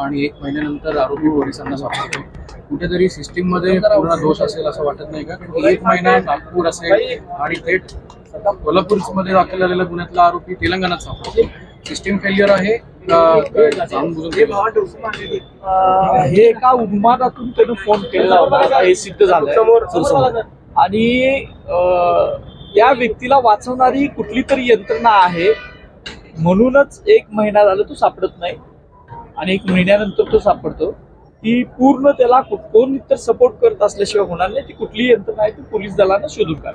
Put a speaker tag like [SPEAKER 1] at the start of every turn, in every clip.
[SPEAKER 1] आणि एक महिन्यानंतर आरोपी पोलिसांना सापडतो. कुठेतरी सिस्टीममध्ये पूर्ण दोष असेल असं वाटत नाही का? एक महिना नागपूर असेल आणि थेट कोल्हापूरमध्ये दाखल झालेला गुन्ह्यातला आरोपी तेलंगणात सापडतो. सिस्टीम फेल्युअर आहे केलं?
[SPEAKER 2] हे एका उन्मादातून त्यानं फोन केलेला होता. हे सिद्ध झालंय. आणि अं, त्या व्यक्तीला वाचवणारी कुठली तरी यंत्रणा आहे. म्हणूनच एक महिना झाला तो सापडत नाही. आणि एक महिन्यानंतर तो सापडतो. ती पूर्ण त्याला कोण तर सपोर्ट करत असल्याशिवाय होणार नाही. ती कुठली यंत्रणा आहे ती पोलीस दलानं शोधून काढ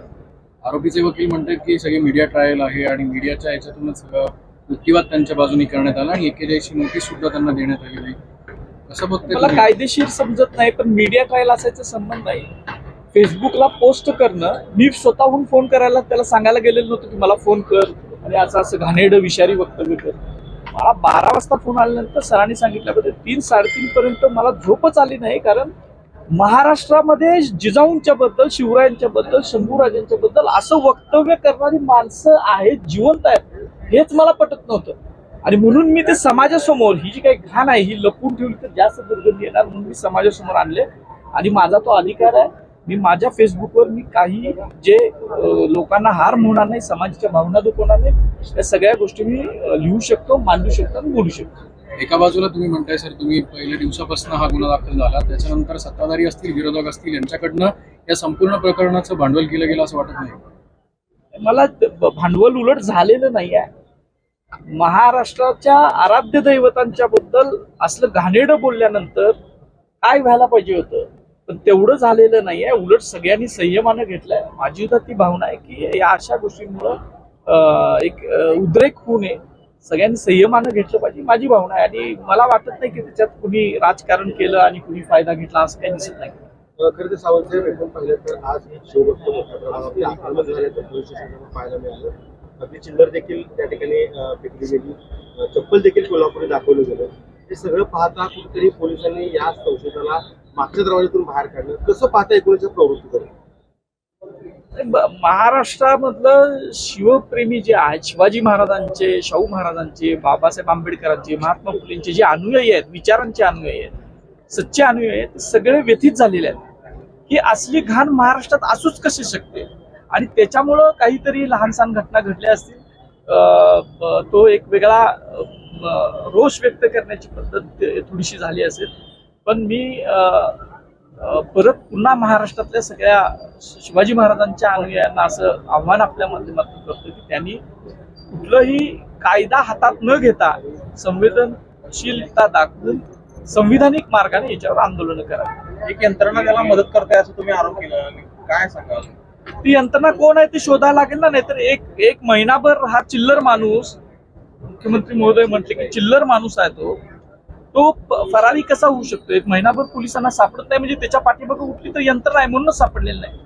[SPEAKER 1] आरोपीचे वकील म्हणतात की सगळे मीडिया ट्रायल आहे आणि मीडियाच्या याच्यातूनच सगळं युक्तिवाद त्यांच्या बाजूनी करण्यात आला आणि एकेचाळीसची नोटीस सुद्धा त्यांना देण्यात आली नाही. कसं बघते
[SPEAKER 2] मला? कायदेशीर समजत नाही पण मीडिया ट्रायल असायचा संबंध नाही. फेसबुकला पोस्ट करणं मी स्वतःहून फोन करायला त्याला सांगायला गेलेलं नव्हतं की मला फोन कर. आणि असं असं घाणेरडं विषारी वक्तव्य करतो. मला बारा वाजता फोन आल्यानंतर सरांनी सांगितल्याबद्दल तीन साडेतीन पर्यंत मला झोपच आली नाही कारण महाराष्ट्रामध्ये जिजाऊंच्या बद्दल शिवरायांच्या बद्दल शंभूराजांच्या बद्दल असं वक्तव्य करणारी माणसं आहेत जिवंत आहेत हेच मला पटत नव्हतं. आणि म्हणून मी ते समाजासमोर ही जी काही घाण आहे ही लपून ठेवली तर जास्त दुर्गंधी येणार म्हणून मी समाजासमोर आणले. आणि माझा तो अधिकार आहे मी माझ्या फेसबुकवर मी काही जे लोकांना हार होणार नाही समाजाच्या भावना दुखवणार नाही त्या सगळ्या गोष्टी मी लिहू शकतो मांडू शकतो आणि बोलू शकतो.
[SPEAKER 1] एका बाजूला तुम्ही म्हणताय सर तुम्ही पहिल्या दिवसापासून हा गुन्हा दाखल झाला. त्याच्यानंतर सत्ताधारी असतील विरोधक असतील यांच्याकडनं या संपूर्ण प्रकरणाचं भांडवल केलं गेलं असं वाटत नाही.
[SPEAKER 2] मला भांडवल उलट झालेलं नाही आहे. महाराष्ट्राच्या आराध्य दैवतांच्या बद्दल असलं घाणेरडं बोलल्यानंतर काय व्हायला पाहिजे होतं? पण तेवढं झालेलं नाही आहे उलट सगळ्यांनी संयमानं घेतलंय. माझी तर ती भावना आहे की या अशा गोष्टींमुळं एक उद्रेक होऊ नये. सगळ्यांनी संयमानं घेतलं पाहिजे. माझी भावना आहे. आणि मला वाटत नाही की त्याच्यात कुणी राजकारण केलं आणि कुणी फायदा घेतला असं काही दिसत नाही.
[SPEAKER 3] खरं तर सावंतसाहेब एकदम पाहिलं तर आज शिवभक्त मोठ्या प्रमाणावरती. पोलीस स्टेशनला पाहायला मिळालं. आपली चिल्लर देखील त्या ठिकाणी फेकली गेली. चप्पल देखील कोल्हापुरी दाखवलं गेलं. हे सगळं पाहता कुठेतरी पोलिसांनी या संशोधनाला मागच्या दरवाजातून बाहेर काढलं. कसं पाहता एकोणीसच्या प्रवृत्ती करेल
[SPEAKER 2] महाराष्ट्रामधलं शिवप्रेमी जे आहेत शिवाजी महाराजांचे शाहू महाराजांचे बाबासाहेब आंबेडकरांचे महात्मा फुलेंचे जे अनुयायी आहेत विचारांचे अनुयायी आहेत सच्चे अनुयायी आहेत सगळे व्यथित झालेले आहेत. की असली घाण महाराष्ट्रात असूच कसे शकते? आणि त्याच्यामुळं काहीतरी लहानसहान घटना घडल्या असतील. तो एक वेगळा रोष व्यक्त करण्याची पद्धत थोडीशी झाली असेल. पण मी परत पुन्हा महाराष्ट्रातल्या सगळ्या शिवाजी महाराजांच्या अनुयायांना असं आव्हान आपल्या माध्यमातून करतो की त्यांनी कुठलंही कायदा हातात न घेता संवेदनशीलता दाखवून संविधानिक मार्गाने याच्यावर आंदोलन करावी.
[SPEAKER 4] एक यंत्रणा त्याला मदत करते असं तुम्ही आरोप केला काय सांगाल?
[SPEAKER 2] ती यंत्रणा कोण आहे ती शोधायला लागेल ना नाहीतर एक एक महिनाभर हा चिल्लर माणूस मुख्यमंत्री महोदय म्हटले की चिल्लर माणूस आहे तो तो फरारी कसा होऊ शकतो? एक महिनाभर पोलिसांना सापडत नाही म्हणजे त्याच्या पाठीमागे कुठली तर यंत्रणा आहे म्हणूनच सापडलेलं नाही.